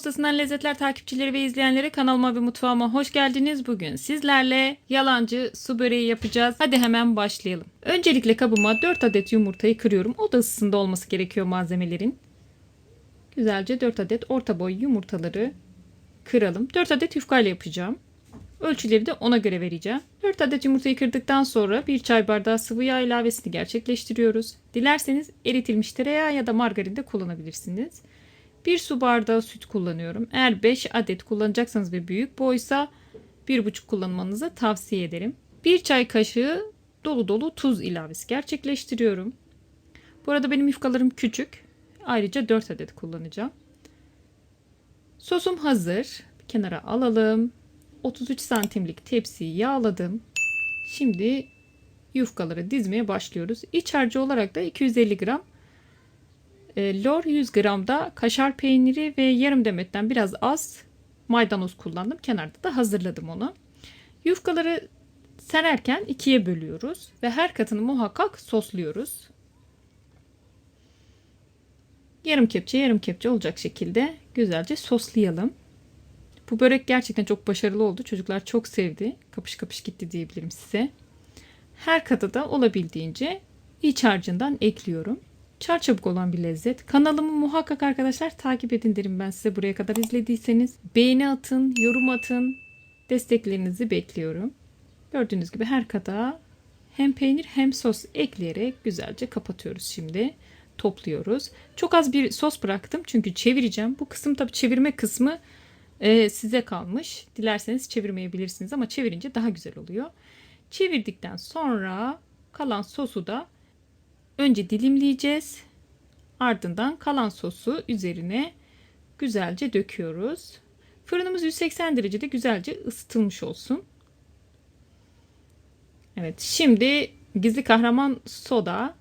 Ortasından Lezzetler takipçileri ve izleyenleri kanalıma ve mutfağıma hoş geldiniz. Bugün sizlerle yalancı su böreği yapacağız. Hadi hemen başlayalım. Öncelikle kabıma 4 adet yumurtayı kırıyorum. Oda ısısında olması gerekiyor malzemelerin. Güzelce 4 adet orta boy yumurtaları kıralım. 4 adet yufkayla yapacağım. Ölçüleri de ona göre vereceğim. 4 adet yumurtayı kırdıktan sonra 1 çay bardağı sıvı yağ ilavesini gerçekleştiriyoruz. Dilerseniz eritilmiş tereyağı ya da margarin de kullanabilirsiniz. 1 su bardağı süt kullanıyorum. Eğer 5 adet kullanacaksanız ve büyük boysa 1,5 kullanmanızı tavsiye ederim. 1 çay kaşığı dolu dolu tuz ilavesi gerçekleştiriyorum. Bu arada benim yufkalarım küçük. Ayrıca 4 adet kullanacağım. Sosum hazır. Bir kenara alalım. 33 santimlik tepsiyi yağladım. Şimdi yufkaları dizmeye başlıyoruz. İç harcı olarak da 250 gram lor 100 gram da kaşar peyniri ve yarım demetten biraz az maydanoz kullandım. Kenarda da hazırladım onu. Yufkaları sererken ikiye bölüyoruz ve her katını muhakkak sosluyoruz. Yarım kepçe yarım kepçe olacak şekilde güzelce soslayalım. Bu börek gerçekten çok başarılı oldu. Çocuklar çok sevdi. Kapış kapış gitti diyebilirim size. Her katı da olabildiğince iç harcından ekliyorum. Çarçabuk olan bir lezzet. Kanalımı muhakkak arkadaşlar takip edin derim ben size buraya kadar izlediyseniz. Beğeni atın, yorum atın. Desteklerinizi bekliyorum. Gördüğünüz gibi her kata hem peynir hem sos ekleyerek güzelce kapatıyoruz şimdi. Topluyoruz. Çok az bir sos bıraktım çünkü çevireceğim. Bu kısım tabii çevirme kısmı e, size kalmış. Dilerseniz çevirmeyebilirsiniz ama çevirince daha güzel oluyor. Çevirdikten sonra kalan sosu da önce dilimleyeceğiz. Ardından kalan sosu üzerine güzelce döküyoruz. Fırınımız 180 derecede güzelce ısıtılmış olsun. Evet şimdi gizli kahraman soda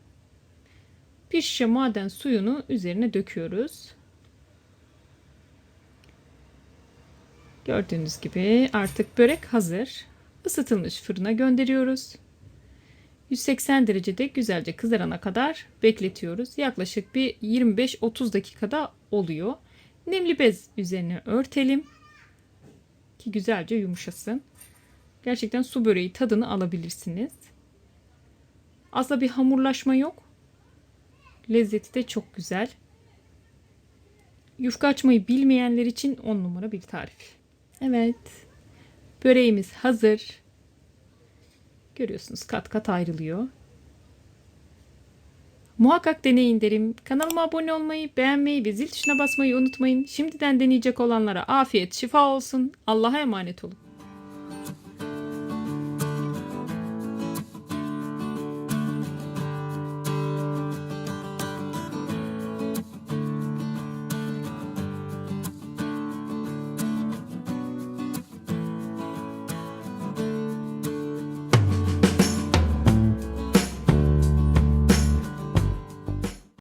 bir şişe maden suyunu üzerine döküyoruz. Gördüğünüz gibi artık börek hazır. Isıtılmış fırına gönderiyoruz. 180 derecede güzelce kızarana kadar bekletiyoruz. Yaklaşık bir 25-30 dakikada oluyor. Nemli bez üzerine örtelim ki güzelce yumuşasın. Gerçekten su böreği tadını alabilirsiniz. Asla bir hamurlaşma yok. Lezzeti de çok güzel. Yufka açmayı bilmeyenler için 10 numara bir tarif. Evet. Böreğimiz hazır. Görüyorsunuz kat kat ayrılıyor. Muhakkak deneyin derim. Kanalıma abone olmayı, beğenmeyi ve zil tuşuna basmayı unutmayın. Şimdiden deneyecek olanlara afiyet, şifa olsun. Allah'a emanet olun.